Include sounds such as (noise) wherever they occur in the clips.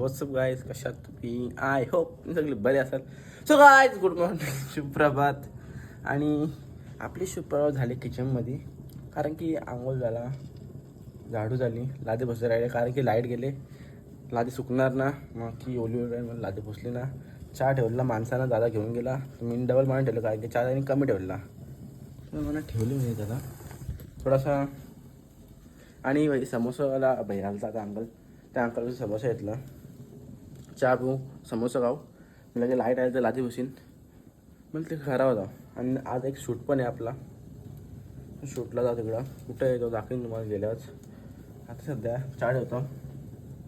WhatsApp guys कशात तुम्ही? I hope सगळे बरे असाल. सो गायज गुड मॉर्निंग सुप्रभात. आणि आपली सुप्रभात झाली किचनमध्ये कारण की आंघोळ झाला झाडू झाली लादे बसले राहिले. कारण की लाइट गेले. लादी सुकणार ना. मग की ओली ओली राहील लादी बसली ना. चहा ठेवला माणसानं दादा घेऊन गेला. मी डबल मारून ठेवलं कारण की चहा त्यांनी कमी ठेवला. मला ठेवले म्हणजे दादा थोडासा. आणि भाई समोसावाला भाई आता अंकल त्या अंकलचा समोसा घेतला. चहा पिऊ समोसा खाऊ. मी लगे लाइट आली तर लादी बसीन. मग ते खरा होता. आणि आज एक शूट पण आहे आपला. शूटला जाऊ तिकडं. कुठं येतो दाखवीन तुम्हाला गेल्याच आता सध्या चाड होतो.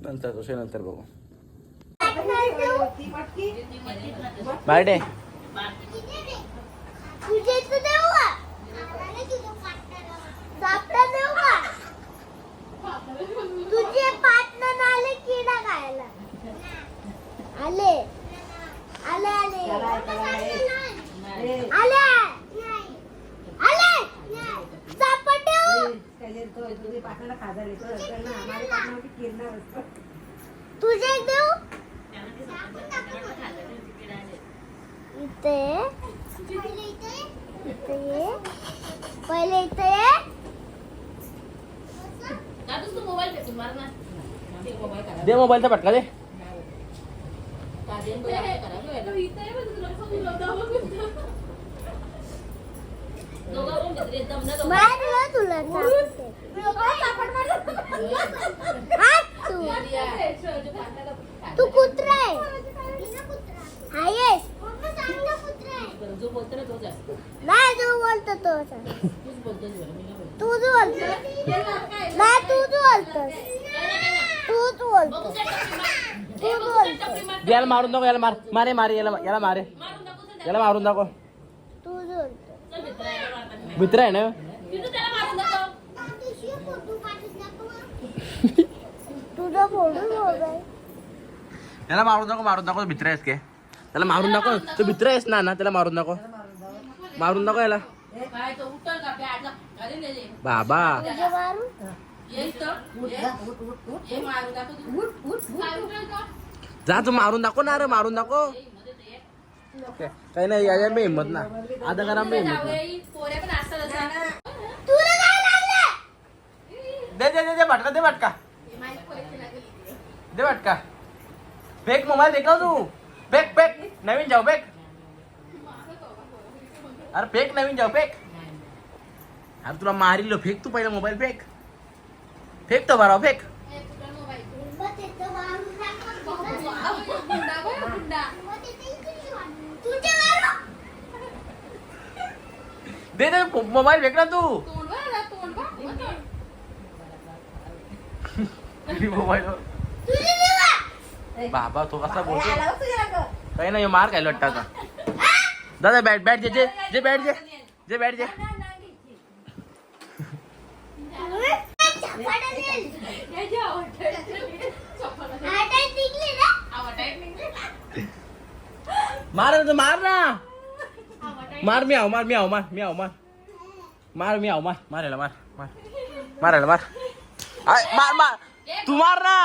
नंतर तसे नंतर बघू. बाय डे तुझे इथं देऊ का? सापडा देऊ का? तुझे पार्टनर आले किडा खायला आले आले आले आले आले सापड देऊ तुझे एक देऊ इथे इथे ये पहिले इथे ये दादूच तू मोबाईल फेकून मार ना ते मोबाईल करा दे मोबाईलचा पटका दे गार्डियन बोला काय करा गं याला. दोघं पण मित्र आहेत, दम ना दोघं. मारलं तुला हात तू तू कुत्रा आहे जो बोलतो ना तोच आहे. नाही तू बोलतो तो तूच मी नाही बोलत. बोलतोस तूच बोलतो. तू बोलतो याला मारून दाखव याला मार मारे मारे याला याला मारे. याला मारून दाखव तूच बोलतो मित्र आहे, ना त्याला मारून दाखव. तुझा फोटो मोबाईल त्याला मारून दाखव मारून दाखव मित्र आहेस के त्याला मारून दाखव तू मित्र आहेस ना ना त्याला मारून दाखव मारून दाखव याला. बाबा तुझे मारू जा तू मारून दाखव ना रे मारून दाखव. काही नाही या मी हिंमत ना. आधा करा मी हिंमत ना. दे दे दे दे भटका दे भटका. हे माझ्या पोरीची लागली. दे भटका. फेक मोबाईल देखा तू. Fake fake. नवीन जाऊ फेक. अरे फेक नवीन जाऊ फेक. अरे तुला मारिलो फेक तू पहिला मोबाईल फेक. फेक तो बराव फेक हे कुठला मोबाईल? मग तिथं मारून टाक. गुंडा बघ, गुंडा. मग तिथं इकडे मारू. तुझे मारू दे दे मोबाईल फेक ना तू तोंड बघ ना, तोंड बघ. मोबाईल तुझे देवा बाबा तो कसा बोलतो काही नाही मार काय लट्टा आता दादा बॅट बॅट जे जे जे बॅट जे जे बॅट जे मार मार ना. मार मी आव मार मी आव मार मी आव मार. मार मी आव मार मार याला मार. मार मार. याला मार मार. मार तू मार ना.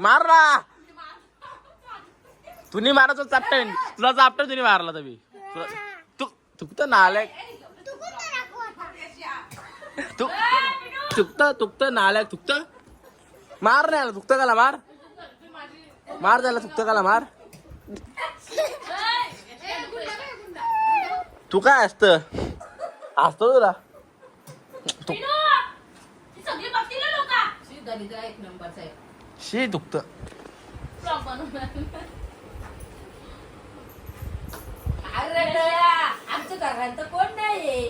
मार ना. तुम्ही मारायचं चापटन तुला चापटन तुम्ही मारला तुम्ही तू नालायक? तू कुठं दाखवता? तू चुकतं चुकतं नालायक चुकतं मार नाही आला चुकतं काला मार. मार झाला चुकतं काला मार. तू काय असतं? असतो तुला? शी, दुखत. अरे आमच्या घरात कोण नाही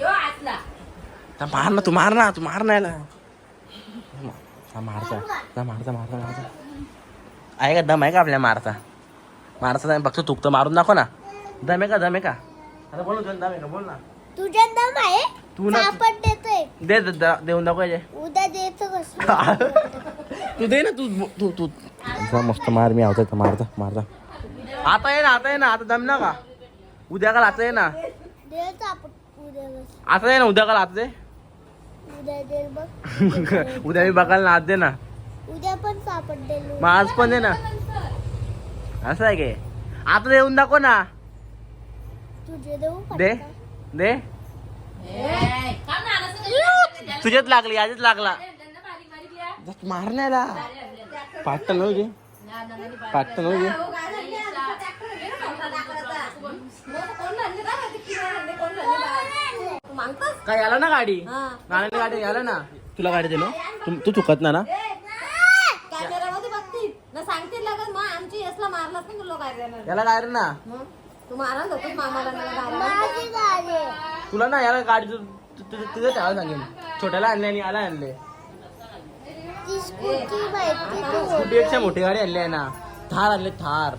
यो आतला. मार ना तू मार ना तू मार नाही मारता मारता मारता मारता मारता आहे का दम आहे का आपल्या मारता मारता नाही फक्त तुकतं मारून दाखव ना दम आहे का दम आहे का आता बोल ना, दम आहे का बोल ना तुझ्या दम आहे तू ना दे देऊन दाखवायचे उद्या देतो तू दे ना तू तू तू मस्त मार मी आवता मारता मारता आता ये ना आता ये ना आता दम ना का उद्या काल आता ये ना आता ये ना उद्या काल आता उद्या देईल बघ. (laughs) उद्या मी बघायला ना आज दे ना. उद्या पण सापडलेलो मग आज पण आहे ना. असं आहे काय? आता देऊन दाखव ना. तुझे देऊ दे? दे? तुझ्यात लागली आजच लागला. मारण्याला. पाटलं नव्हती ना, ना, ना, बारीक. पाटलं काय आला ना गाडी? गाण्याला गाडी आला ना? तुला गाडी दिलो तू तू चुकत ना ना कॅमेरामध्ये बघतील ना सांगतील लागत मग आमची यसला मारलास ना तुला काय देणार. याला गाडी ना. मग? तू मारत होतोस मामाला मला गायला माझी गाडी. आहे. तुला ना याला गाडी तु- तु- तुझं तुझं ठेवायला सांगेन. छोट्याला आणले आणि याला आणले. स्कूटी पेक्षा मोठी गाडी आणली आहे ना. थार आणले थार.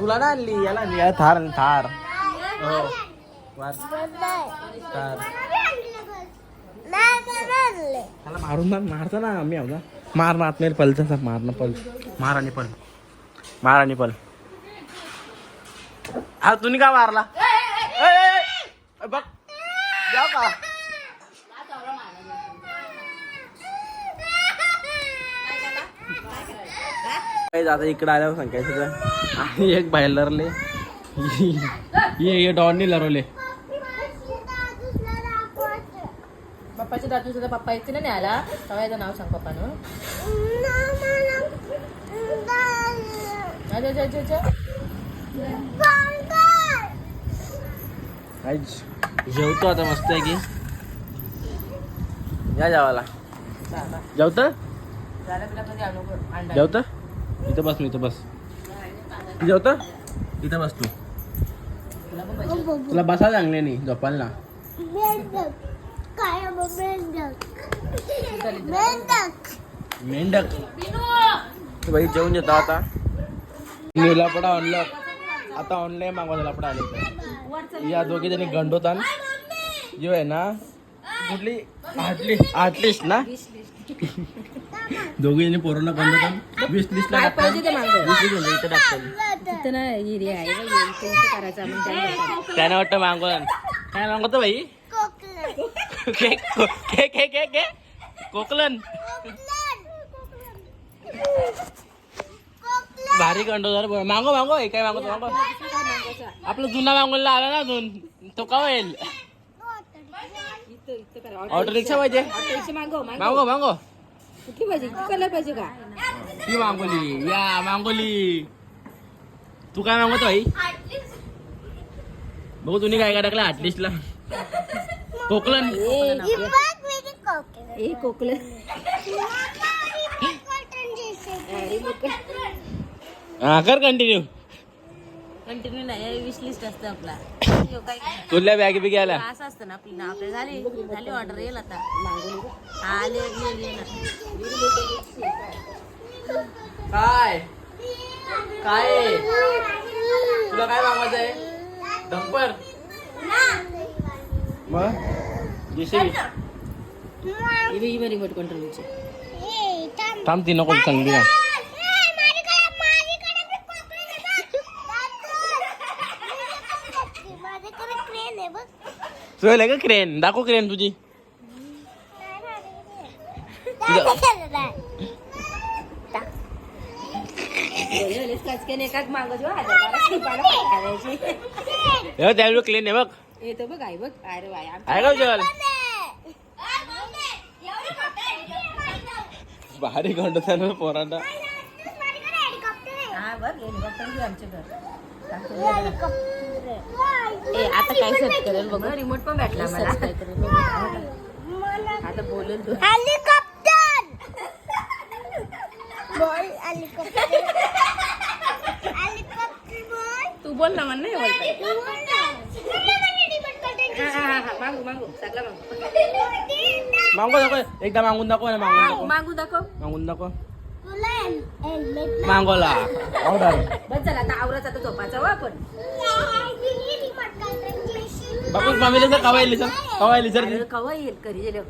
तुला ना आणली याला आणली याला थार आणली थार. हो. त्याला मारून मार मारता ना आम्ही आहो ना. मार मार नाही पलचा मार ना पल. मार आणि पल. मार आणि पल. हा तुम्ही का मारला? ए, ए, ए, बघ. जाऊ का? आता इकडे आल्यावर सांगायचं. आणि एक बाहेर लरले. ये ये डॉननी लरवले. पप्पाच्या दादू सुद्धा पप्पा येते ना न्यायला सगळ्याचं नाव सांग पप्पानं अच्छा, अच्छा, अच्छा, अच्छा. काय जेवतो आता मस्त आहे की या जेवायला बाबा. जेवत झालं बिलं कधी आणू गं, अंडा. जेवत इथं बस मी इथं बस तू जेवत इथं बस तू तुला पण पाहिजे. तुला बसा चांगले नाही झोपायला ना काय मेंढक मेंढक. मेंढक बिनू! बाई जेवून येतो आता. मी लपडा ऑनलाईन आता ऑनलाईन मागवा लपडा आले. या दोघी जणी गंडोतान. जो आहे ना कुठली? आटली आटलिस्ट ना? दोघी जणी पोरांना गंडोतान. वीस लिस्ट ला. त्याने वाटतं मागवलं. काय मागवतो बाई? कोकण. के के के के के कोकलन. भारी गंडोदार मागो मागो हे काय मागवतो? मागो आपला जुना मागवलेला आला ना अजून. तो का होईल. ऑटो रिक्षा पाहिजे. मागो मागो कुठली पाहिजे कलर पाहिजे का ती मागवली. या मागवली. तू काय मागवतो भाई बघू तुम्ही काय काय टाकलं? आटलिस्टला कोकलन. ए कोकलं हा कर कंटिन्यू कंटिन्यू नाही विश लिस्ट असतं आपला. तुला बॅग बिगी आल्या? असं असतं ना आपली नाव आपल्या झाली झाली ऑर्डर येईल आता. आले काय? काय? तुला काय मागवायचं आहे? डंपर मग? जेसीबी नको चांगली ना माझ्याकडे क्रेन आहे बघ तुला का क्रेन दाखव क्रेन तुझी हे त्यावेळी क्रेन आहे बघ येतो बघ आई बघ अरे बाय आम- आहे का भारी गंडताना पोरांना. हा बघ हेलिकॉप्टर आमच्या घर. हेलिकॉप्टर आहे. ए आता काय करेल बघ. रिमोट पण भेटला मला. आता बोलेल तू. Helicopter boy helicopter helicopter boy तू बोल ना मला नाही बोलता मागू मागू. सगळं मागू. दाखव. एकदा मागून दाखव ना मागून दाखव. मागू दाखव. मागून दाखव. मागवला. ऑर्डर बस झाला आता आवराच आता हो आपण. बाबू मामीला सर कवा येईल सर कवा येईल सर कवा येईल? करी गेले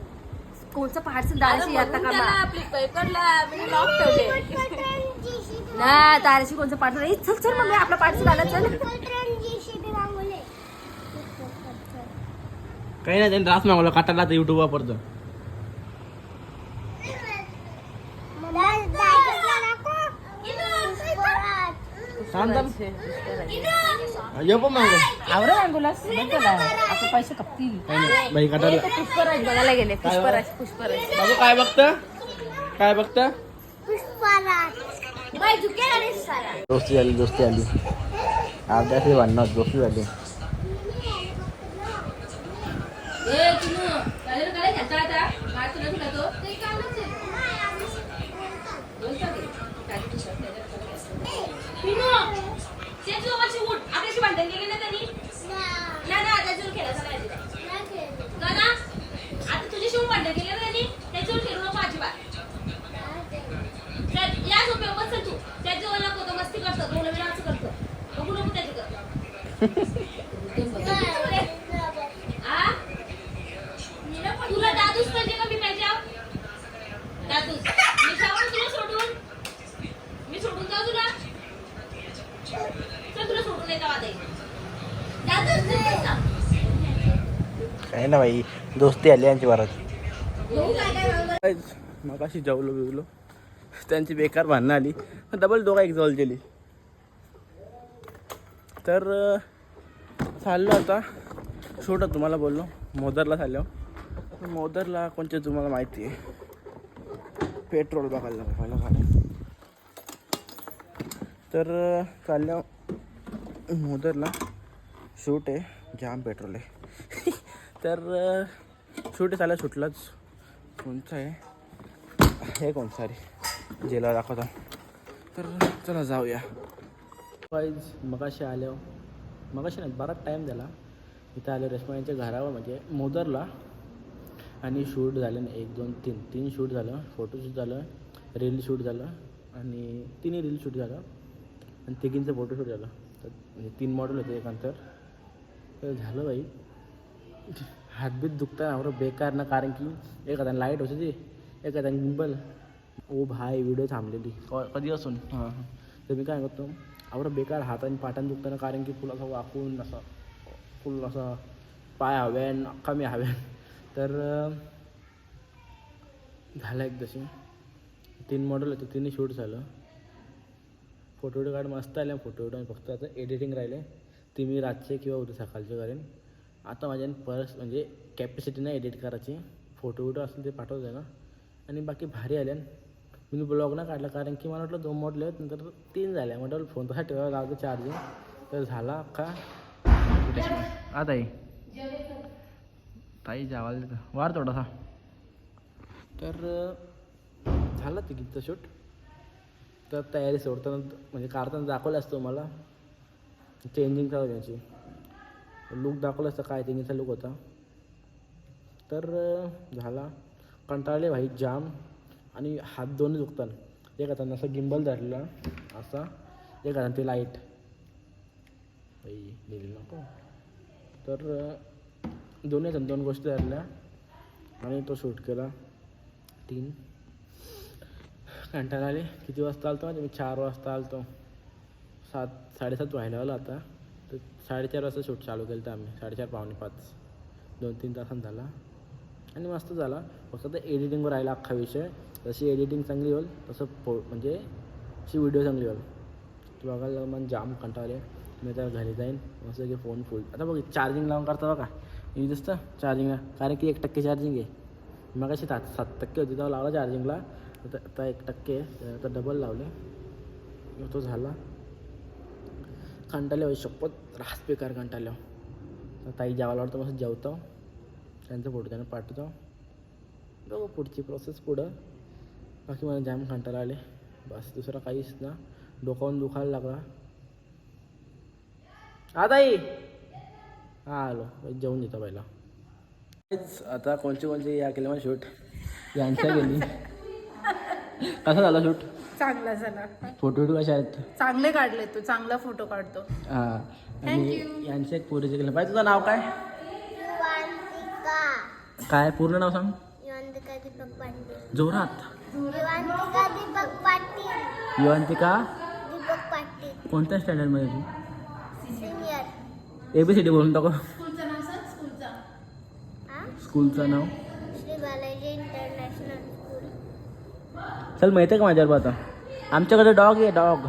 कोणचं पार्सल दाराशी आता का आपली पेपरला मी लॉक ठेवले. ना ताराशी कोणचं पार्सल चल चल मम्मी आपला पार्सल आला चल. काही नाही त्यांनी त्रास मागवला काटाला तर युट्यूब वापरतो. ये बघायला गेले. काय बघता? काय बघता? दोस्ती आली दोस्ती आली अर्ध्याशी भांडणार दोस्ती आली आता? काय तुला तुला तो पिनू त्याच्यावरची उठ आपल्याशी भांडण केली ना त्यांनी ना ना त्याच्यावर खेळायचं नाही अजिबात. का ना आता तुझ्याशी भांडण केली ना त्यांनी त्याच्यावर खेळू नको अजिबात त्या- या झोपेवर बस चल तू त्याच्यावर नको तो मस्ती करतो दोन वेळा असं करतो बघू नको त्याच्याकडं आ? तुला दादूच पाहिजे का मी पाहिजे आहो? दादूच मी जाऊ ना तुला सोडून मी सोडून जाऊ तुला चल तुला सोडून येता वादे दादूच चल, चल. काय ना बाई दोस्ती आली यांची परत. मग अशी जेवलो बिवलो. त्यांची बेकार भांडणं आली. डबल दोघा एक जवळ गेली. तर चाललो आता. शूट तुम्हाला बोललो. मोदरला चाललो. मोदरला कोणते तुम्हाला माहिती आहे? पेट्रोल बघायला लागलं पहिलं तर अं, चाललो. मोदरला. शूट आहे. जाम पेट्रोल आहे. तर शूट झाला सुटलाच. कोणचं आहे? हे कोण सॉरी जेला दाखवता. तर चला जाऊया. वाईज मगाशी आलो मगाशी नाही बराच टाईम झाला. इथं आलो यांच्या घरावर म्हणजे मोदरला. आणि शूट झालं ना एक दोन तीन. तीन शूट झालं फोटोशूट झालं रील शूट झालं आणि तिन्ही रील शूट झालं. आणि तिघींचं फोटोशूट झालं. तर म्हणजे तीन मॉडेल होते एक अंतर तर झालं बाई. हातबीत दुखता आवरं बेकार ना कारण की एक आता लाइट होती ती एक आता गिंबल ओ भाई व्हिडिओ थांबलेली. क- कधी असून? हां हां. तर मी काय करतो आवरं बेकार हात आणि पाटान दुखताना कारण की फुल असं वाकून असं फुल असं पाय हव्यान अख्खा मी हव्यान तर झालं एक तशी तीन मॉडेल होते तिन्ही शूट झालं. फोटो काढ मस्त आले फोटो फक्त आता एडिटिंग राहिले. ती मी रातचे किंवा उद्या सकाळचे करेन. आता माझ्या परस म्हणजे कॅपॅसिटी नाही एडिट करायची. फोटो विटो असेल ते पाठवते ना. आणि बाकी भारी आल्यान मी ब्लॉग ना काढला कारण की मला वाटलं दोन मॉडल आहेत नंतर तीन झाल्या म्हटलं फोन तसा ठेवायला लागतो चार्जिंग तर झाला का आता ताई ताई जावाल वार थोडासा. तर झाला तिकीटचं शूट. तर तयारी सोडताना म्हणजे काढताना दाखवलं असतो मला चेंजिंग होता त्याची. लुक दाखवलं असतं काय चेंजिंगचा लुक होता. तर झाला. कंटाळले भाई जाम. आणि हात दोन्ही दुखतात. एक हातानं असा गिंबल धरला. असा. एक हातानं ते लाइट बाई दिली नको. तर दोन्ही हातानं दोन गोष्टी धरल्या. आणि तो शूट केला. तीन. कंटाळा आले किती वाजता आलतो म्हणजे मी चार वाजता आलतो. सात साडेसात व्हायला आला आता. तर साडेचार वाजता शूट चालू केलं तर आम्ही. साडेचार पावणे पाच. दोन तीन तासांत झाला. आणि मस्त झाला. फक्त तर एडिटिंगवर राहिला अख्खा विषय. जशी एडिटिंग चांगली होईल तसं फो म्हणजे अशी व्हिडिओ चांगली होईल. तू बघायला मन जाम कंटाळले. मी तर घरी जाईन. मस्त की फोन फुल आता बघ चार्जिंग लावून करता बघा. मी दिसतं चार्जिंगला कारण की एक टक्के चार्जिंग आहे. मग अशी सात सात टक्के होती तेव्हा लावला चार्जिंगला आता आता एक टक्के आहे. आता डबल लावले. तो झाला. कंटाळले शपथ रास बेकार कंटाळल्या तर ताई जेवायला वाटतं मस्त जेवतो. त्यांचा फोटो त्यांना पाठवतो. बघू पुढची प्रोसेस पुढं. बाकी मला जाम कंटाळा आले. बस दुसरा काहीच ना. डोकावून दुखायला लागला. हा ताई! हा आलो. जेवून येतो पहिला आता कोणचे कोणचे या केले मला शूट? यांच्या गेली. कसा झाला शूट? चांगला झाला. फोटो कशा आहेत? चांगले काढले तू चांगला फोटो काढतो. हा. आणि यांचे एक पोरीचे केलं पाहिजे तुझं नाव काय? काय? पूर्ण नाव सांग. युवांतिका दीपक पाटील. जोरात. युवांतिका दीपक पाटील. युवंतिका? दीपक पाटील. कोणत्या स्टँडर्डमध्ये तू? Senior A B C D बोलून टाको. स्कूलचं नाव? चल माहिती आहे का माझ्यावर आता? आमच्याकडे डॉग आहे डॉग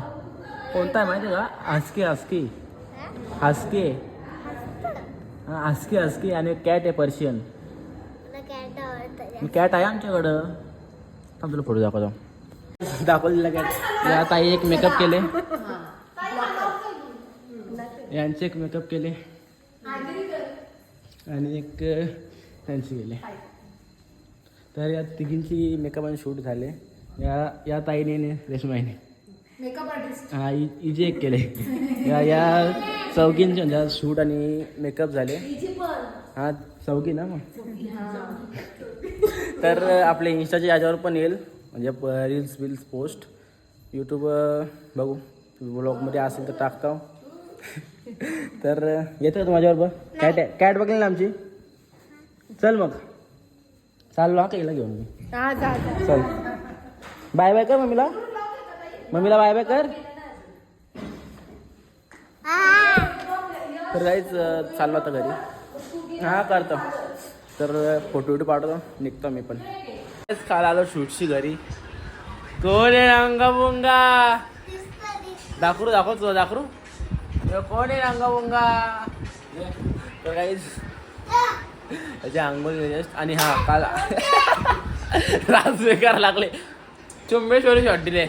कोणता आहे माहिती आहे का? Husky husky. हस्की. हा हस्की हस्की आणि कॅट आहे पर्शियन कॅट आहे आमच्याकडं. थांब तुला फोटो दाखवतो. दाखवलेला कॅट या ताई एक मेकअप केले. यांचे एक मेकअप केले. आणि एक त्यांचे केले. तर या तिघींची मेकअप आणि शूट झाले. या या ताईने ने रेशमाईने. मेकअप आर्टिस्ट हा इजे एक केले या या चौकींचे म्हणजे आज शूट आणि मेकअप झाले. हा चौकी ना मग? तर आपल्या इन्स्टाच्या याच्यावर पण येईल. म्हणजे रील्स बिल्स पोस्ट यूट्यूब बघू. ब्लॉगमध्ये असेल तर टाकतो. तर येतं का तू माझ्याबरोबर कॅट कॅट बघली ना आमची? चल मग. चाललो हा काहीला घेऊन मी. चल. बाय बाय कर मम्मीला. मम्मीला बाय बाय कर. तर काहीच चाललो आता घरी. हां करतो. तर फोटो बिटो पाठवतो. निघतो मी पण. तेच काल आलो शूटची घरी. कोण आहे रंगाबुंगा दाखरू दाखव. दाखरू कोण आहे रंगाबुंगा तर काहीच त्याची आंघोळ आणि हा काल (laughs) राज बेकार लागले. चुंबेश्वरी शॉट तर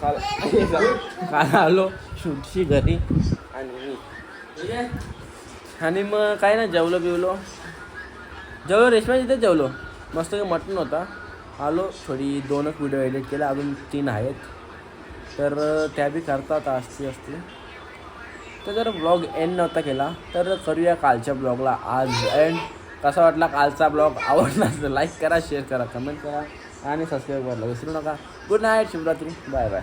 काल काल आलो शूटची घरी आणि ठीक आहे आणि मग काय ना जेवलो बिवलो जेवलो रेशमा तिथे जेवलो मस्त मटण होता आलो थोडी दोनच व्हिडिओ एडिट केले अजून तीन आहेत तर त्या बी करतात असती असती तर जर ब्लॉग एंड नव्हता केला तर करूया कालच्या ब्लॉगला आज एंड कसा वाटला कालचा ब्लॉग आवडला तर लाईक करा शेअर करा कमेंट करा आणि सबस्क्राईब करायला विसरू नका. गुड नाईट शुभरात्री. बाय बाय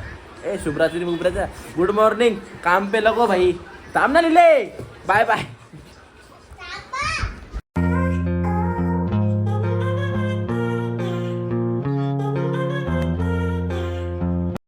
ए शुभरात्री बुबराचा गुड मॉर्निंग काम पे लगो भाई. थांब ना लिहिले बाय बाय